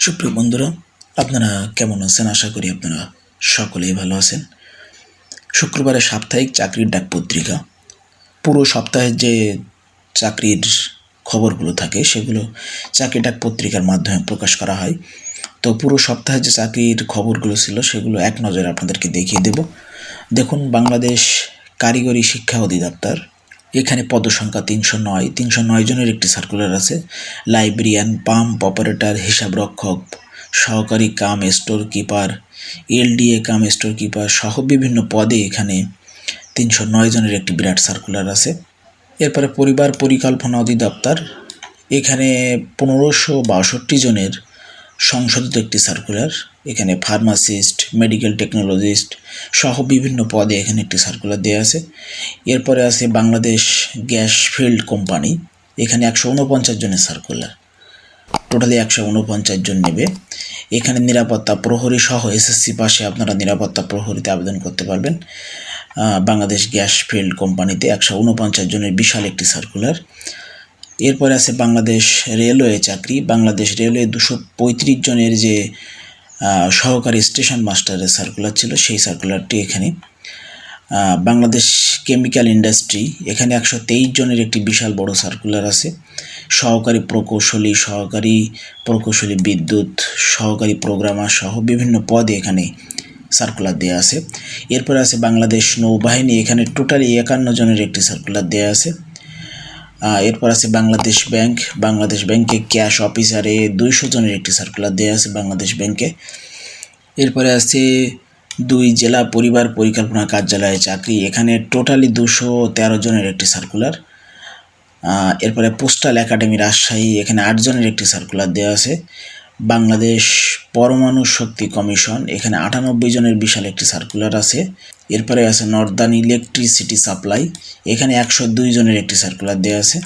সুপ্রিয় বন্ধুরা, আপনারা কেমন আছেন? আশা করি আপনারা সকলেই ভালো আছেন। শুক্রবারে সাপ্তাহিক চাকরির ডাক পত্রিকা। পুরো সপ্তাহের যে চাকরির খবরগুলো থাকে, সেগুলো চাকরি ডাক পত্রিকার মাধ্যমে প্রকাশ করা হয়। তো পুরো সপ্তাহে যে চাকরির খবরগুলো ছিল, সেগুলো এক নজরে আপনাদেরকে দেখিয়ে দেব। দেখুন, বাংলাদেশ কারিগরি শিক্ষা অধিদপ্তর এখানে পদসংখ্যা তিনশো নয়। তিনশো নয় জনের একটি সার্কুলার আছে। লাইব্রেরিয়ান পাম্প অপারেটর হিসাবরক্ষক সহকারী cum store keeper LDA cum store keeper সহ বিভিন্ন পদে এখানে তিনশো নয় জনের একটি বিরাট সার্কুলার আছে। এরপরে পরিবার পরিকল্পনা অধিদপ্তর। এখানে পনেরোশো বাষট্টি জনের সংশোধিত একটি সার্কুলার এখানে ফার্মাসিস্ট মেডিকেল টেকনোলজিস্ট সহ বিভিন্ন পদে এখানে একটি সার্কুলার দেওয়া আছে। এরপরে আছে বাংলাদেশ গ্যাস ফিল্ড কোম্পানি, এখানে একশো উনপঞ্চাশ জনের সার্কুলার টোটালি একশো উনপঞ্চাশ জন নেবে। এখানে নিরাপত্তা প্রহরী সহ এসএসসি পাশে আপনারা নিরাপত্তা প্রহরীতে আবেদন করতে পারবেন। বাংলাদেশ গ্যাস ফিল্ড কোম্পানিতে একশো উনপঞ্চাশ জনের বিশাল একটি সার্কুলার এরপরে আছে বাংলাদেশ রেলওয়ে চাকরি। বাংলাদেশ রেলওয়ে দুশো পঁয়ত্রিশ জনের যে সহকারী স্টেশন মাস্টারের সার্কুলার ছিল, সেই সার্কুলারটি এখানে। বাংলাদেশ কেমিক্যাল ইন্ডাস্ট্রি এখানে একশো তেইশ জনের একটি বিশাল বড় সার্কুলার আছে। সহকারী প্রকৌশলী সহকারী প্রকৌশলী বিদ্যুৎ, সহকারী প্রোগ্রামার সহ বিভিন্ন পদে এখানে সার্কুলার দেওয়া আছে। এরপরে আছে বাংলাদেশ নৌবাহিনী, এখানে টোটালি একান্ন জনের একটি সার্কুলার দেওয়া আছে। এরপর আছে বাংলাদেশ ব্যাংক। বাংলাদেশ ব্যাংকে ক্যাশ অফিসারে দুইশো জনের একটি সার্কুলার দেওয়া আছে বাংলাদেশ ব্যাংকে। এরপরে আছে দুই জেলা পরিবার পরিকল্পনা কার্যালয়ে চাকরি। এখানে টোটালি দুশো তেরো জনের একটি সার্কুলার এরপরে পোস্টাল একাডেমি রাজশাহী, এখানে আটজনের একটি সার্কুলার দেওয়া আছে। বাংলাদেশ পরমাণু শক্তি কমিশন, এখানে আটানব্বই জনের বিশাল একটি সার্কুলার আছে। এরপরে আছে নর্দার্ন ইলেকট্রিসিটি সাপ্লাই এখানে একশো দুই জনের একটি সার্কুলার দেওয়া আছে।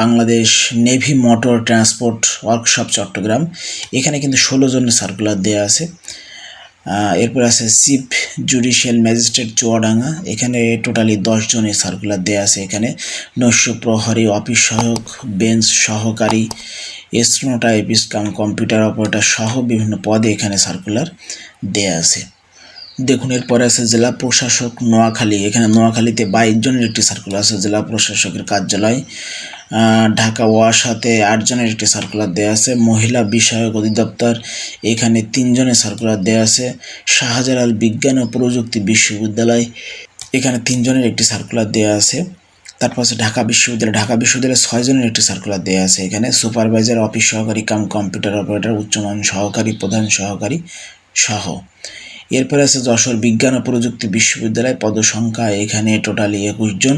Bangladesh navy motor transport workshop Chittagong, এখানে কিন্তু ষোলো জনের সার্কুলার দেওয়া আছে। এরপর আছে চিফ জুডিশিয়াল ম্যাজিস্ট্রেট চুয়াডাঙ্গা। এখানে টোটালি দশ জনের সার্কুলার দেওয়া আছে এখানে। নৈশ প্রহরী অফিস সহায়ক বেঞ্চ সহকারী স্ট্রোনোটাইপিস কাম কম্পিউটার অপারেটর সহ বিভিন্ন পদে এখানে সার্কুলার দেওয়া আছে। দেখুন, এরপরে আছে জেলা প্রশাসক নোয়াখালী। এখানে নোয়াখালীতে বাইশ জনের একটি সার্কুলার আছে। জেলা প্রশাসকের কার্যালয় আহ, ঢাকা ওয়াসাতে আট জনের একটি সার্কুলার দেওয়া আছে। মহিলা বিষয়ক অধিদপ্তর এখানে তিনজনের সার্কুলার দেওয়া আছে। শাহজালাল বিজ্ঞান ও প্রযুক্তি বিশ্ববিদ্যালয় এখানে তিনজনের একটি সার্কুলার দেওয়া আছে। তারপর আছে ঢাকা বিশ্ববিদ্যালয়। ঢাকা বিশ্ববিদ্যালয়ে ছয়জনের একটি সার্কুলার দেওয়া আছে এখানে। সুপারভাইজার অফিস সহকারী কাম কম্পিউটার অপারেটর উচ্চমান সহকারী প্রধান সহকারী সহ। এরপরে আছে যশোর বিজ্ঞান ও প্রযুক্তি বিশ্ববিদ্যালয়, পদসংখ্যা এখানে টোটালি একুশ জন।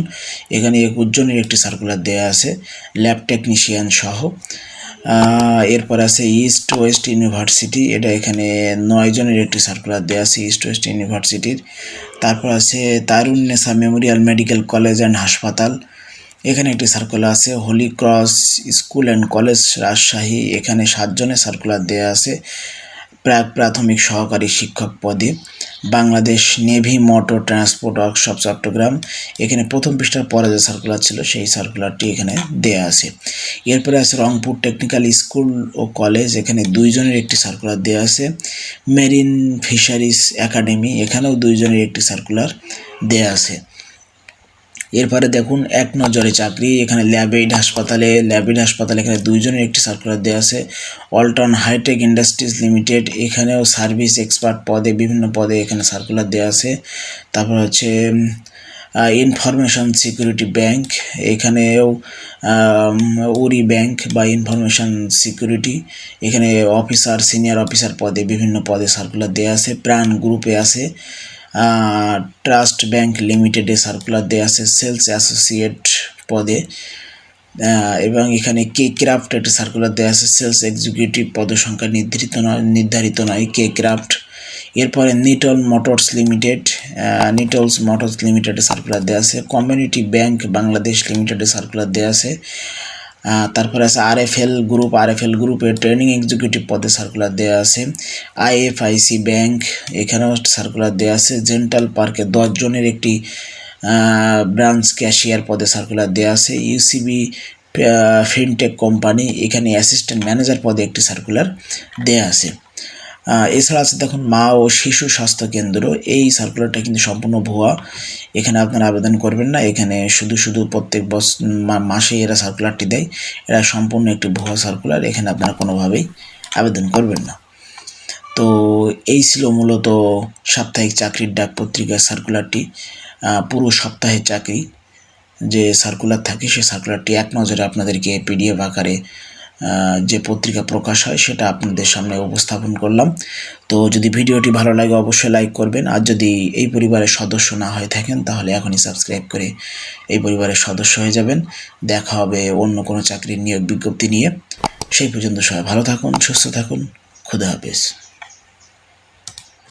এখানে একুশ জনের একটি সার্কুলার দেওয়া আছে ল্যাব টেকনিশিয়ান সহ। এরপর আছে ইস্ট ওয়েস্ট ইউনিভার্সিটি এটা এখানে নয় জনের একটি সার্কুলার দেওয়া আছে ইস্ট ওয়েস্ট ইউনিভার্সিটির তারপর আছে Tarunnesa memorial medical college and হাসপাতাল এখানে একটি সার্কুলার আছে। Holy cross school and college Rajshahi এখানে সাতজনের সার্কুলার দেওয়া আছে। প্রাক প্রাথমিক সহকারী শিক্ষক পদে Bangladesh navy motor transport workshop Chittagong. এখানে প্রথম পৃষ্ঠার পরে যে সার্কুলার ছিল, সেই সার্কুলারটি এখানে দেয়া আছে। এরপরে আছে রংপুর টেকনিক্যাল স্কুল ও কলেজ এখানে দুইজনের একটি সার্কুলার দেওয়া আছে। মেরিন ফিশারিজ একাডেমি এখানেও দুইজনের একটি সার্কুলার দেয়া আছে। এরপরে দেখুন, এক নজরে চাকরি, এখানে ল্যাবেইড হাসপাতালে ল্যাবেইড হাসপাতালে এখানে দুইজনের একটি সার্কুলার দেওয়া আছে। Walton hi tech industries limited এখানেও সার্ভিস এক্সপার্ট পদে, বিভিন্ন পদে এখানে সার্কুলার দেওয়া আছে। তারপর হচ্ছে ইনফরমেশন সিকিউরিটি ব্যাংক এখানেও উরি ব্যাংক বা ইনফরমেশন সিকিউরিটি এখানে অফিসার সিনিয়র অফিসার পদে, বিভিন্ন পদে সার্কুলার দেওয়া আছে। প্রাণ গ্রুপে আছে। ট্রাস্ট ব্যাংক লিমিটেডে সার্কুলার দেওয়া আছে সেলস অ্যাসোসিয়েট পদে। এবং এখানে কে ক্রাফট একটা সার্কুলার দেওয়া আছে সেলস এক্সিকিউটিভ পদসংখ্যা নির্ধারিত নয় নির্ধারিত নয় কে ক্রাফট এরপরে Nitol motors limited Nitols motors লিমিটেডে সার্কুলার দেওয়া আছে কমিউনিটি ব্যাংক বাংলাদেশ লিমিটেডে সার্কুলার দেওয়া আছে। তারপরে আছে R F L group R F L গ্রুপের ট্রেনিং এক্সিকিউটিভ পদে সার্কুলার দেওয়া আছে। আইএফআইসি ব্যাংক এখানেও সার্কুলার দেওয়া আছে। জেন্টাল পার্কে দশজনের একটি ব্রাঞ্চ ক্যাশিয়ার পদে সার্কুলার দেওয়া আছে। ইউসিবি ফিনটেক কোম্পানি এখানে অ্যাসিস্ট্যান্ট ম্যানেজার পদে একটি সার্কুলার দেওয়া আছে। এছাড়া আছে দেখুন মা ও শিশু স্বাস্থ্য কেন্দ্র। এই সার্কুলারটা কিন্তু সম্পূর্ণ ভুয়া। এখানে আপনারা আবেদন করবেন না। এখানে শুধু শুধু প্রত্যেক বস মাসে এরা সার্কুলারটি দেয়। এরা সম্পূর্ণ একটি ভুয়া সার্কুলার এখানে আপনারা কোনোভাবেই আবেদন করবেন না। তো এই ছিল মূলত সাপ্তাহিক চাকরির ডাক পত্রিকার সার্কুলারটি পুরো সপ্তাহের চাকরি। যে সার্কুলার থাকে সেই সার্কুলারটি এক নজরে আপনাদেরকে পিডিএফ আকারে যে পত্রিকা প্রকাশ হয় সেটা আপনাদের সামনে উপস্থাপন করলাম। তো যদি ভিডিওটি ভালো লাগে অবশ্যই লাইক করবেন। আর যদি এই পরিবারের সদস্য না হয়ে থাকেন, তাহলে এখনই সাবস্ক্রাইব করে এই পরিবারের সদস্য হয়ে যাবেন। দেখা হবে অন্য কোনো চাকরির নিয়োগ বিজ্ঞপ্তি নিয়ে। সেই পর্যন্ত সবাই ভালো থাকুন, সুস্থ থাকুন। খুদা হাফেজ।